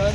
sơn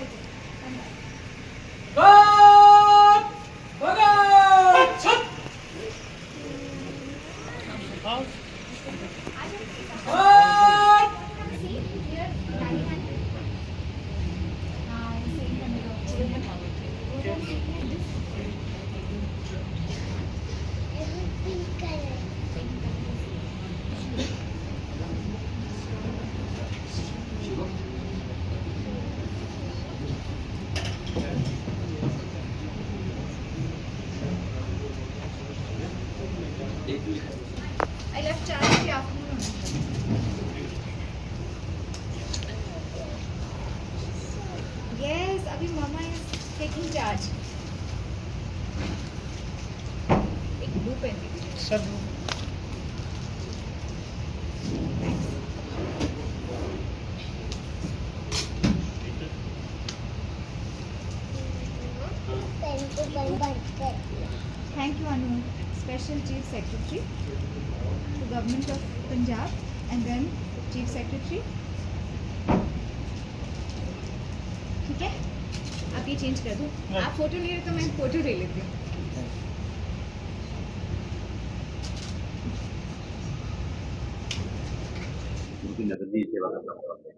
Okay. Come back. taking charge. एक blue pen दे दीजिए. Sir Thank you, Anu. Special Chief Secretary to Government of Punjab and then Chief Secretary. ठीक है आप ये change कर दो आप फोटो ले रहे तो मैं फोटो ले लेती हूँ उनकी नगर ਦੀ ਸੇਵਾ ਕਰਨਾ ਚਾਹੁੰਦੇ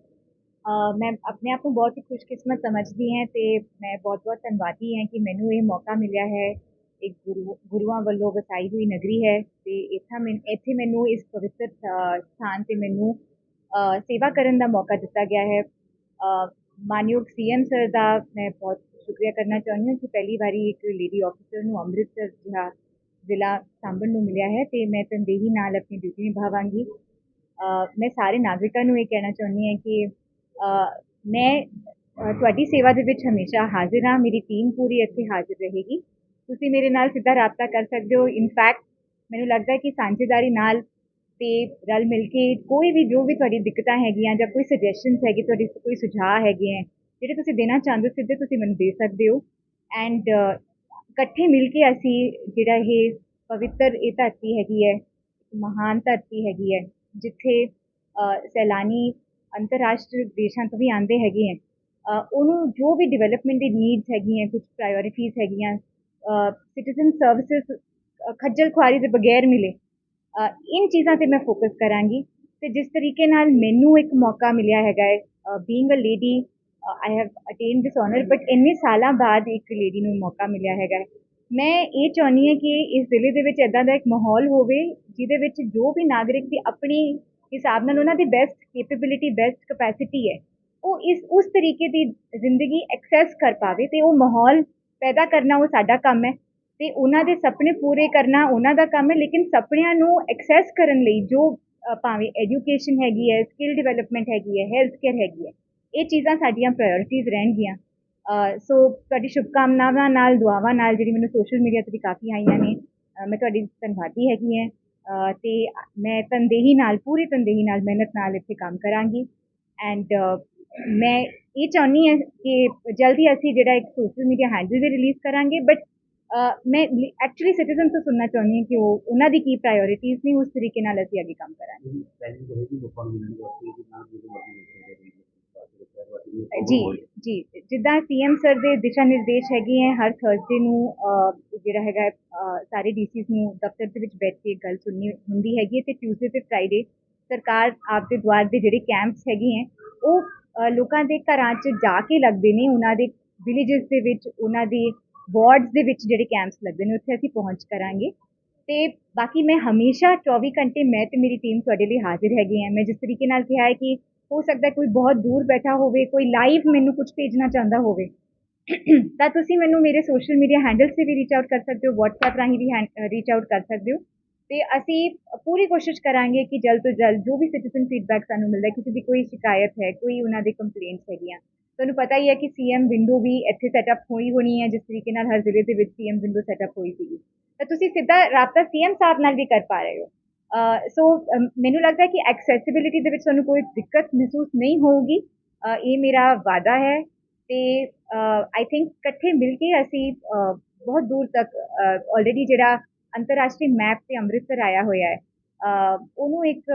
ਅਹ ਮੈਂ ਆਪਣੇ ਆਪ ਨੂੰ ਬਹੁਤ ਹੀ ਖੁਸ਼ਕਿਸਮਤ ਸਮਝਦੀ ਹਾਂ ਤੇ ਮੈਂ ਬਹੁਤ-ਬਹੁਤ ਧੰਨਵਾਦੀ ਹਾਂ ਕਿ ਮੈਨੂੰ ਇਹ ਮੌਕਾ ਮਿਲਿਆ ਹੈ ਇੱਕ ਗੁਰੂ ਗੁਰੂਆਂ ਵੱਲੋਂ ਵਸਾਈ ਹੋਈ ਨਗਰੀ ਹੈ ਤੇ ਇੱਥਾ ਮੈਂ ਇੱਥੇ ਮੈਨੂੰ ਇਸ ਪਵਿੱਤਰ ਅਹ, ਸਥਾਨ ਤੇ ਮੈਨੂੰ ਅਹ, ਸੇਵਾ ਕਰਨ ਦਾ ਮੌਕਾ ਦਿੱਤਾ ਗਿਆ ਹੈ ਅਹ, ਮਾਨਯੋਗ ਸੀਐਮ ਸਰ ਦਾ ਮੈਂ ਬਹੁਤ ਸ਼ੁਕਰੀਆ ਕਰਨਾ ਚਾਹੁੰਦੀ ਹਾਂ ਕਿ ਪਹਿਲੀ ਵਾਰੀ ਇੱਕ ਲੇਡੀ ਆਫੀਸਰ ਨੂੰ ਅੰਮ੍ਰਿਤਸਰ ਜਿਹੜਾ ਜ਼ਿਲ੍ਹਾ ਸਾਂਭਣ ਨੂੰ ਮਿਲਿਆ ਹੈ ਤੇ ਮੈਂ ਤਨਦੇਹੀ ਨਾਲ ਆਪਣੀ ਡਿਊਟੀ ਨਿਭਾਵਾਂਗੀ। ਮੈਂ ਸਾਰੇ ਨਾਗਰਿਕਾਂ ਨੂੰ ਇਹ ਕਹਿਣਾ ਚਾਹੁੰਦੀ ਹਾਂ ਕਿ ਮੈਂ ਤੁਹਾਡੀ ਸੇਵਾ ਦੇ ਵਿੱਚ ਹਮੇਸ਼ਾ ਹਾਜ਼ਰ ਹਾਂ, ਮੇਰੀ ਟੀਮ ਪੂਰੀ ਇੱਥੇ ਹਾਜ਼ਰ ਰਹੇਗੀ। ਤੁਸੀਂ ਮੇਰੇ ਨਾਲ ਸਿੱਧਾ ਰਾਬਤਾ ਕਰ ਸਕਦੇ ਹੋ। ਇਨਫੈਕਟ ਮੈਨੂੰ ਲੱਗਦਾ ਹੈ ਕਿ ਸਾਂਝੇਦਾਰੀ ਨਾਲ ਤੇ ਰਲ ਮਿਲ ਕੇ ਕੋਈ ਵੀ, ਜੋ ਵੀ ਤੁਹਾਡੀ ਦਿੱਕਤਾਂ ਹੈਗੀਆਂ ਜਾਂ ਕੋਈ ਸੁਜੈਸ਼ਨਸ ਹੈਗੀ, ਤੁਹਾਡੀ ਕੋਈ ਸੁਝਾਅ ਹੈਗੇ ਹੈ, ਜਿਹੜੇ ਤੁਸੀਂ ਦੇਣਾ ਚਾਹੁੰਦੇ ਹੋ, ਸਿੱਧੇ ਤੁਸੀਂ ਮੈਨੂੰ ਦੇ ਸਕਦੇ ਹੋ। ਐਂਡ ਇਕੱਠੇ ਮਿਲ ਕੇ ਅਸੀਂ ਜਿਹੜਾ ਇਹ ਪਵਿੱਤਰ ਇਹ ਧਰਤੀ ਹੈਗੀ ਹੈ ਮਹਾਨ ਧਰਤੀ ਹੈਗੀ ਹੈ, ਜਿੱਥੇ ਸੈਲਾਨੀ ਅੰਤਰਰਾਸ਼ਟਰੀ ਦੇਸ਼ਾਂ ਤੋਂ ਵੀ ਆਉਂਦੇ ਹੈਗੇ ਹੈ ਉਹਨੂੰ ਜੋ ਵੀ ਡਿਵੈਲਪਮੈਂਟ ਦੀ ਨੀਡਸ ਹੈਗੀਆਂ ਕੁਝ ਪ੍ਰਾਇੋਰਟੀਜ਼ ਹੈਗੀਆਂ ਸਿਟੀਜ਼ਨ ਸਰਵਿਸਿਜ਼ ਖੱਜਲ ਖੁਆਰੀ ਦੇ ਬਗੈਰ ਮਿਲੇ ਇਨ ਚੀਜ਼ਾਂ ਤੇ ਮੈਂ ਫੋਕਸ ਕਰਾਂਗੀ। ਤੇ ਜਿਸ ਤਰੀਕੇ ਨਾਲ ਮੈਨੂੰ ਇੱਕ ਮੌਕਾ ਮਿਲਿਆ ਹੈਗਾ ਹੈ being a lady I have attained this honour but ਇੰਨੇ ਸਾਲਾਂ ਬਾਅਦ ਇੱਕ ਲੇਡੀ ਨੂੰ ਮੌਕਾ ਮਿਲਿਆ ਹੈਗਾ ਹੈ। ਮੈਂ ਇਹ ਚਾਹੁੰਦੀ ਹਾਂ ਕਿ ਇਸ ਜ਼ਿਲ੍ਹੇ ਦੇ ਵਿੱਚ ਇਦਾਂ ਦਾ ਇੱਕ ਮਾਹੌਲ ਹੋਵੇ, ਜਿਹਦੇ ਵਿੱਚ ਜੋ ਵੀ ਨਾਗਰਿਕ ਦੀ ਆਪਣੀ ਹਿਸਾਬ ਨਾਲ ਉਹਨਾਂ ਦੀ ਬੈਸਟ ਕੈਪੇਬਿਲਿਟੀ ਬੈਸਟ ਕਪੈਸਿਟੀ ਹੈ, ਉਹ ਇਸ, ਉਸ ਤਰੀਕੇ ਦੀ ਜ਼ਿੰਦਗੀ ਐਕਸੈਸ ਕਰ ਪਾਵੇ ਤੇ ਉਹ ਮਾਹੌਲ ਪੈਦਾ ਕਰਨਾ ਉਹ ਸਾਡਾ ਕੰਮ ਹੈ। ਤੇ ਉਹਨਾਂ ਦੇ ਸੁਪਨੇ ਪੂਰੇ ਕਰਨਾ ਉਹਨਾਂ ਦਾ ਕੰਮ ਹੈ ਲੇਕਿਨ ਸੁਪਨਿਆਂ ਨੂੰ ਐਕਸੈਸ ਕਰਨ ਲਈ ਜੋ ਭਾਵੇਂ ਐਜੂਕੇਸ਼ਨ ਹੈਗੀ ਹੈ ਸਕਿੱਲ ਡਿਵੈਲਪਮੈਂਟ ਹੈਗੀ ਹੈ ਹੈਲਥ ਕੇਅਰ ਹੈਗੀ ਹੈ ਇਹ ਚੀਜ਼ਾਂ ਸਾਡੀਆਂ ਪ੍ਰਾਇੋਰਟੀਜ਼ ਰਹਿਣਗੀਆਂ। ਸੋ ਤੁਹਾਡੀ ਸ਼ੁਭਕਾਮਨਾਵਾਂ ਨਾਲ ਦੁਆਵਾਂ ਨਾਲ ਜਿਹੜੀ ਮੈਨੂੰ ਸੋਸ਼ਲ ਮੀਡੀਆ ਤੇ ਵੀ ਕਾਫੀ ਆਈਆਂ ਨੇ ਮੈਂ ਤੁਹਾਡੀ ਧੰਨਵਾਦੀ ਹੈਗੀ ਹੈ। ਅ, ਤੇ ਮੈਂ ਤਨਦੇਹੀ ਨਾਲ ਪੂਰੀ ਤਨਦੇਹੀ ਨਾਲ ਮਿਹਨਤ ਨਾਲ ਇੱਥੇ ਕੰਮ ਕਰਾਂਗੀ। ਐਂਡ ਮੈਂ ਇਹ ਚਾਹੁੰਦੀ ਹਾਂ ਕਿ ਜਲਦੀ ਅਸੀਂ ਜਿਹੜਾ ਇੱਕ ਸੋਸ਼ਲ ਮੀਡੀਆ ਹੈਂਡਲ ਵੀ ਰਿਲੀਜ਼ ਕਰਾਂਗੇ ਬਟ ਮੈਂ ਐਕਚੁਅਲੀ ਸਿਟੀਜ਼ਨ ਤੋਂ ਸੁਣਨਾ ਚਾਹੁੰਦੀ ਹਾਂ ਕਿ ਉਹ ਉਹਨਾਂ ਦੀ ਕੀ ਪ੍ਰਾਇੋਰਟੀਜ਼ ਨੇ ਉਸ ਤਰੀਕੇ ਨਾਲ ਅਸੀਂ ਅੱਗੇ ਕੰਮ ਕਰਾਂਗੇ। ਜੀ ਜੀ ਜਿੱਦਾਂ ਸੀਐਮ ਸਰ ਦੇ ਦਿਸ਼ਾ ਨਿਰਦੇਸ਼ ਹੈਗੇ ਹੈ ਹਰ ਥਰਸਡੇ ਨੂੰ ਜਿਹੜਾ ਹੈਗਾ ਸਾਰੇ ਡੀਸੀਸ ਨੂੰ ਦਫ਼ਤਰ ਦੇ ਵਿੱਚ ਬੈਠ ਕੇ ਗੱਲ ਸੁਣਨੀ ਹੁੰਦੀ ਹੈਗੀ ਹੈ ਤੇ ਟਿਊਜ਼ਡੇ ਤੇ ਫਰਾਈਡੇ ਸਰਕਾਰ ਆਪ ਦੇ ਦੁਆਰ ਦੇ ਜਿਹੜੇ ਕੈਂਪਸ ਹੈਗੇ ਹੈ ਉਹ ਲੋਕਾਂ ਦੇ ਘਰਾਂ 'ਚ ਜਾ ਕੇ ਲੱਗਦੇ ਨੇ ਉਹਨਾਂ ਦੇ ਵਿਲੇजेस ਦੇ ਵਿੱਚ ਉਹਨਾਂ ਦੇ ਵਾਰਡਸ ਦੇ ਵਿੱਚ ਜਿਹੜੇ ਕੈਂਪਸ ਲੱਗਦੇ ਨੇ, ਉੱਥੇ ਅਸੀਂ ਪਹੁੰਚ ਕਰਾਂਗੇ। ਤੇ ਬਾਕੀ ਮੈਂ ਹਮੇਸ਼ਾ 24 ਘੰਟੇ ਮੈਂ ਤੇ ਮੇਰੀ ਟੀਮ ਤੁਹਾਡੇ ਲਈ ਹਾਜ਼ਰ ਹੈਗੀ ਹੈ। ਮੈਂ ਜਿਸ ਤਰੀਕੇ ਨਾਲ ਕਿਹਾ ਹੈ ਕਿ ਹੋ ਸਕਦਾ ਕੋਈ ਬਹੁਤ ਦੂਰ ਬੈਠਾ ਹੋਵੇ, ਕੋਈ ਲਾਈਵ ਮੈਨੂੰ ਕੁਝ ਭੇਜਣਾ ਚਾਹੁੰਦਾ ਹੋਵੇ। ਤਾਂ ਤੁਸੀਂ ਮੈਨੂੰ ਮੇਰੇ ਸੋਸ਼ਲ ਮੀਡੀਆ ਹੈਂਡਲਸ ਤੇ ਵੀ ਰੀਚ ਆਊਟ ਕਰ ਸਕਦੇ ਹੋ, WhatsApp ਰਾਹੀਂ ਵੀ ਰੀਚ ਆਊਟ ਕਰ ਸਕਦੇ ਹੋ। ਤੇ ਅਸੀਂ ਪੂਰੀ ਕੋਸ਼ਿਸ਼ ਕਰਾਂਗੇ ਕਿ ਜਲਦ ਤੋਂ ਜਲਦ ਜੋ ਵੀ ਸਿਟੀਜ਼ਨ ਫੀਡਬੈਕ ਸਾਨੂੰ ਮਿਲਦਾ ਕਿਸੇ ਦੀ ਕੋਈ ਸ਼ਿਕਾਇਤ ਹੈ, ਕੋਈ ਉਹਨਾਂ ਦੇ ਕੰਪਲੇਂਟਸ ਹੈਗੀਆਂ ਤੁਹਾਨੂੰ ਪਤਾ ਹੀ ਹੈ ਕਿ ਸੀਐਮ ਵਿੰਡੋ ਵੀ ਇੱਥੇ ਸੈਟਅਪ ਹੋਈ ਹੋਣੀ ਹੈ, ਜਿਸ ਤਰੀਕੇ ਨਾਲ ਹਰ ਜ਼ਿਲ੍ਹੇ ਦੇ ਵਿੱਚ ਸੀਐਮ ਵਿੰਡੋ ਸੈਟਅਪ ਹੋਈ ਸੀਗੀ। ਤਾਂ ਤੁਸੀਂ ਸਿੱਧਾ ਰਾਬਤਾ ਸੀਐਮ ਸਾਹਿਬ ਨਾਲ ਵੀ ਕਰ ਪਾ ਰਹੇ ਹੋ। ਸੋ ਮੈਨੂੰ ਲੱਗਦਾ ਕਿ ਐਕਸੈਸਿਬਿਲਿਟੀ ਦੇ ਵਿੱਚ ਤੁਹਾਨੂੰ ਕੋਈ ਦਿੱਕਤ ਮਹਿਸੂਸ ਨਹੀਂ ਹੋਊਗੀ। ਇਹ ਮੇਰਾ ਵਾਅਦਾ ਹੈ ਤੇ ਆਈ ਥਿੰਕ ਇਕੱਠੇ ਮਿਲ ਕੇ ਅਸੀਂ ਬਹੁਤ ਦੂਰ ਤੱਕ ਆਲਰੇਡੀ ਜਿਹੜਾ ਅੰਤਰਰਾਸ਼ਟਰੀ ਮੈਪ ਤੇ ਅੰਮ੍ਰਿਤਸਰ ਆਇਆ ਹੋਇਆ ਹੈ ਉਹਨੂੰ ਇੱਕ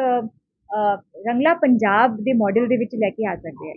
ਰੰਗਲਾ ਪੰਜਾਬ ਦੇ ਮਾਡਲ ਦੇ ਵਿੱਚ ਲੈ ਕੇ ਆ ਸਕਦੇ ਹਾਂ